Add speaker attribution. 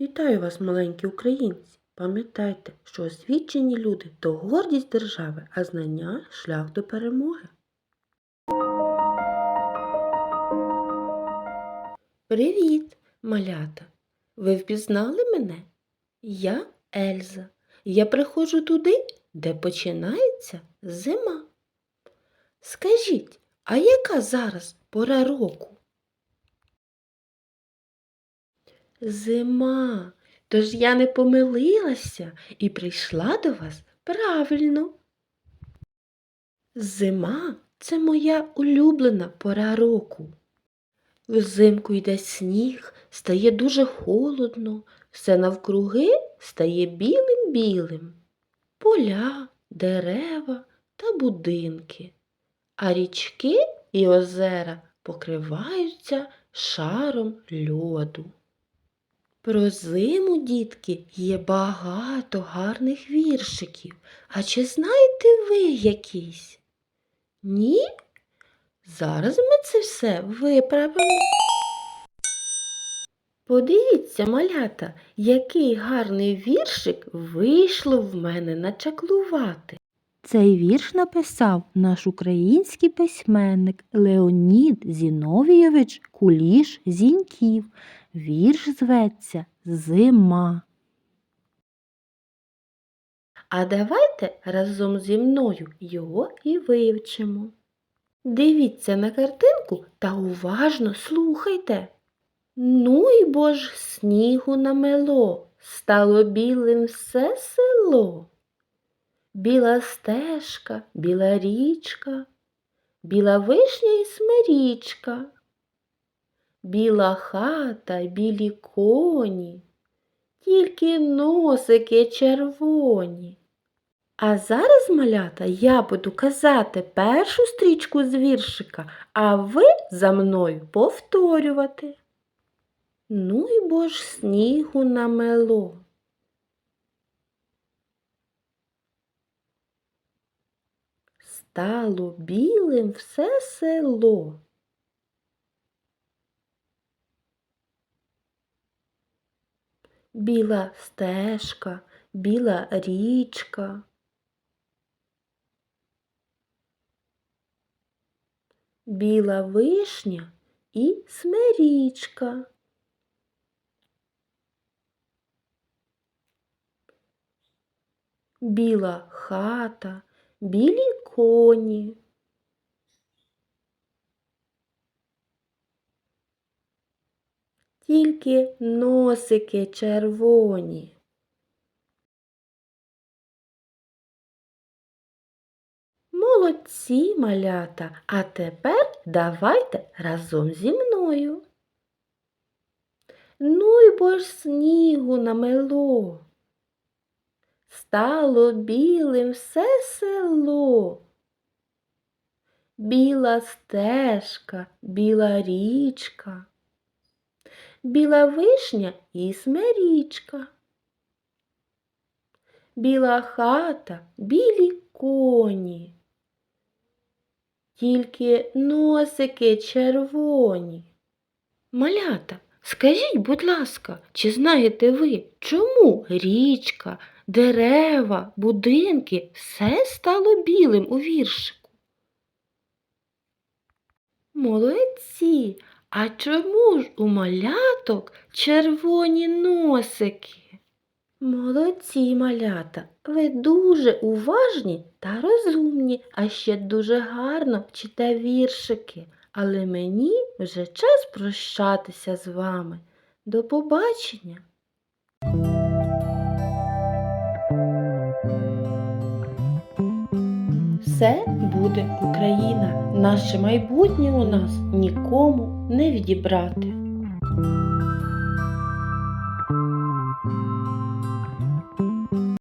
Speaker 1: Вітаю вас, маленькі українці! Пам'ятайте, що освічені люди то гордість держави, а знання шлях до перемоги. Привіт, малята! Ви впізнали мене? Я Ельза. Я приходжу туди, де починається зима. Скажіть, а яка зараз пора року? Зима. Тож я не помилилася і прийшла до вас правильно. Зима це моя улюблена пора року. Взимку йде сніг, стає дуже холодно, все навкруги стає білим-білим. Поля, дерева та будинки, а річки і озера покриваються шаром льоду. Про зиму, дітки, є багато гарних віршиків. А чи знаєте ви якийсь? Ні? Зараз ми це все виправимо. Подивіться, малята, який гарний віршик вийшло в мене начаклувати.
Speaker 2: Цей вірш написав наш український письменник Леонід Зіновійович Куліш Зіньків. Вірш зветься Зима.
Speaker 1: А давайте разом зі мною його і вивчимо. Дивіться на картинку та уважно слухайте. Ну й бо ж снігу намело, стало білим все село. Біла стежка, біла річка, біла вишня і смирічка, біла хата, білі коні, тільки носики червоні. А зараз, малята, я буду казати першу стрічку з віршика, а ви за мною повторювати. Ну й бо ж снігу намело. Стало білим все село. Біла стежка, біла річка. Біла вишня і смирічка. Біла хата, білі коні. Тільки носики червоні. Молодці, малята, а тепер давайте разом зі мною. Ну й бо ж снігу намело. Стало білим все село. Біла стежка, біла річка, біла вишня і смирічка, біла хата, білі коні, тільки носики червоні. Малята, скажіть, будь ласка, чи знаєте ви, чому річка, дерева, будинки все стало білим у віршику? Молодці! А чому ж у маляток червоні носики? Молодці, малята, ви дуже уважні та розумні, а ще дуже гарно вчите віршики. Але мені вже час прощатися з вами. До побачення! Все буде Україна. Наше майбутнє у нас нікому не відібрати.